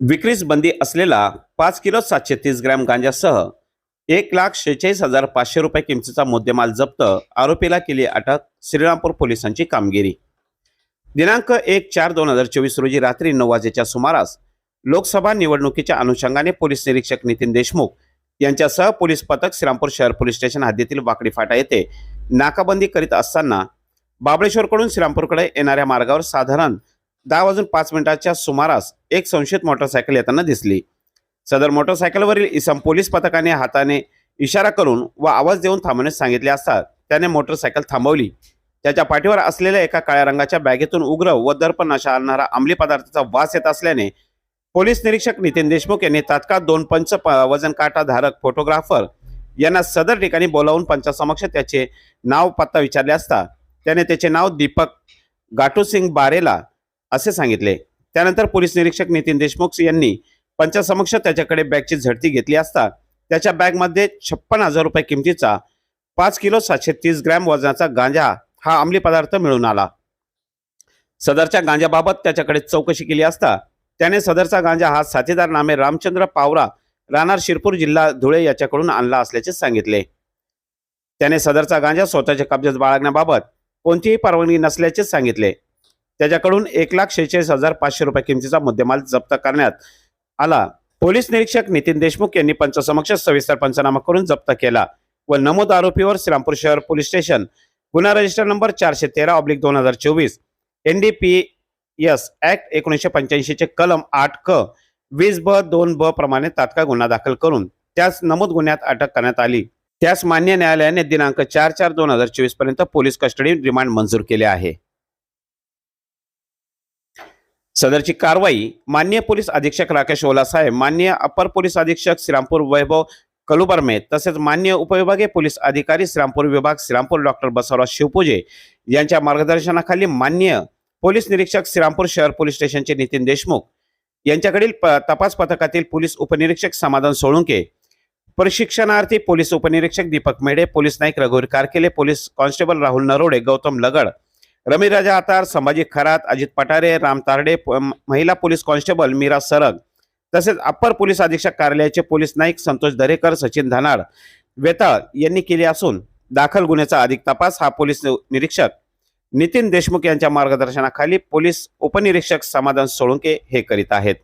विक्रीस बंदी असलेला पाच किलो सातशे तीस ग्रॅम गांजासह एक लाख शेहेचाळीस हजार पाचशे रुपये किमतीचा मुद्देमाल जप्त आरोपीला केली अटक श्रीरामपूर पोलिसांची कामगिरी. दिनांक एक चार दोन हजार चोवीस रोजी रात्री नऊ वाजेच्या सुमारास लोकसभा निवडणुकीच्या अनुषंगाने पोलीस निरीक्षक नितीन देशमुख यांच्यासह पोलीस पथक श्रीरामपूर शहर पोलीस स्टेशन हद्दीतील वाकडी फाटा येथे नाकाबंदी करीत असताना बाबळेश्वरकडून श्रीरामपूरकडे येणाऱ्या मार्गावर साधारण दहा वाजून पाच मिनिटाच्या सुमारास एक संशयित मोटरसायकल येताना दिसली. सदर मोटरसायकलवरील इसम पोलीस पथकाने हाताने इशारा करून व आवाज देऊन थांबण्यास सांगितले असता त्याने मोटरसायकल थांबवली. त्याच्या पाठीवर असलेल्या एका काळ्या रंगाच्या बॅगेतून उग्र व दर्पण नशा आणणारा अंमली पदार्थाचा वास येत असल्याने पोलीस निरीक्षक नितीन देशमुख यांनी तात्काळ दोन पंच प- वजन काटा धारक फोटोग्राफर यांना सदर ठिकाणी बोलावून पंचासमक्ष त्याचे नाव पत्ता विचारले असता त्याने त्याचे नाव दीपक गाटूसिंग बारेला असे सांगितले. त्यानंतर पोलीस निरीक्षक नितीन देशमुख यांनी पंचासमक्ष त्याच्याकडे बॅगची झडती घेतली असता त्याच्या बॅगमध्ये छप्पन हजार रुपये किमतीचा पाच किलो सातशे तीस ग्रॅम वजनाचा गांजा हा अंमली पदार्थ मिळून आला. सदरच्या गांजाबाबत त्याच्याकडे चौकशी केली असता त्याने सदरचा गांजा हा साथीदार नामे रामचंद्र पावरा राहणार शिरपूर जिल्हा धुळे याच्याकडून आणला असल्याचे सांगितले. त्याने सदरचा गांजा स्वतःच्या कब्जात बाळगण्याबाबत कोणतीही परवानगी नसल्याचे सांगितले. त्याच्याकडून एक लाख शेहेचाळीस हजार पाचशे रुपये किमतीचा मुद्देमाल जप्त करण्यात आला. पोलीस निरीक्षक नितीन देशमुख यांनी पंचसमक्ष सविस्तर पंचनामा करून जप्त केला व नमूद आरोपीवर श्रीरामपूर शहर पोलीस स्टेशन गुन्हा रजिस्टर नंबर चारशे तेरा ऑब्लिक दोन हजार चोवीस N D P S act एकोणीसशे पंच्याऐंशीचे कलम आठ क वीस ब दोन ब प्रमाणे तात्काळ गुन्हा दाखल करून त्यास नमूद गुन्ह्यात अटक करण्यात आली. त्यास मान्य न्यायालयाने दिनांक चार चार दोन हजार चोवीसपर्यंत पोलीस कस्टडी रिमांड मंजूर केले आहे. सदरची कारवाई मान्य पोलीस अधीक्षक राकेश ओला साहेब मान्य अपर पोलीस अधीक्षक श्रीरामपूर वैभव कलुबर्मे तसेच मान्य उपविभागीय पोलीस अधिकारी श्रीरामपूर विभाग श्रीरामपूर डॉक्टर बसवराज शिवपूजे यांच्या मार्गदर्शनाखाली मान्य पोलीस निरीक्षक श्रीरामपूर शहर पोलीस स्टेशनचे नितीन देशमुख यांच्याकडील प- तपास पथकातील पोलीस उपनिरीक्षक समाधान सोळुंके प्रशिक्षणार्थी पोलीस उपनिरीक्षक दीपक मेढे पोलीस नाईक रघुवीर कारकेले पोलीस कॉन्स्टेबल राहुल नरोडे गौतम लगड रमी राजा आतार संभाजी खरात अजित पटारे राम तारडे महिला पोलीस कॉन्स्टेबल मीरा सरग तसेच अप्पर पोलीस अधीक्षक कार्यालयाचे पोलीस नाईक संतोष दरेकर सचिन धनाड वेताळ यांनी केले असून दाखल गुन्ह्याचा अधिक तपास हा पोलीस निरीक्षक नितीन देशमुख यांच्या मार्गदर्शनाखाली पोलीस उपनिरीक्षक समाधान सोळुंके हे करीत आहेत.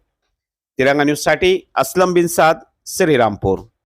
तिरंगा न्यूजसाठी असलम बिन साद श्रीरामपूर.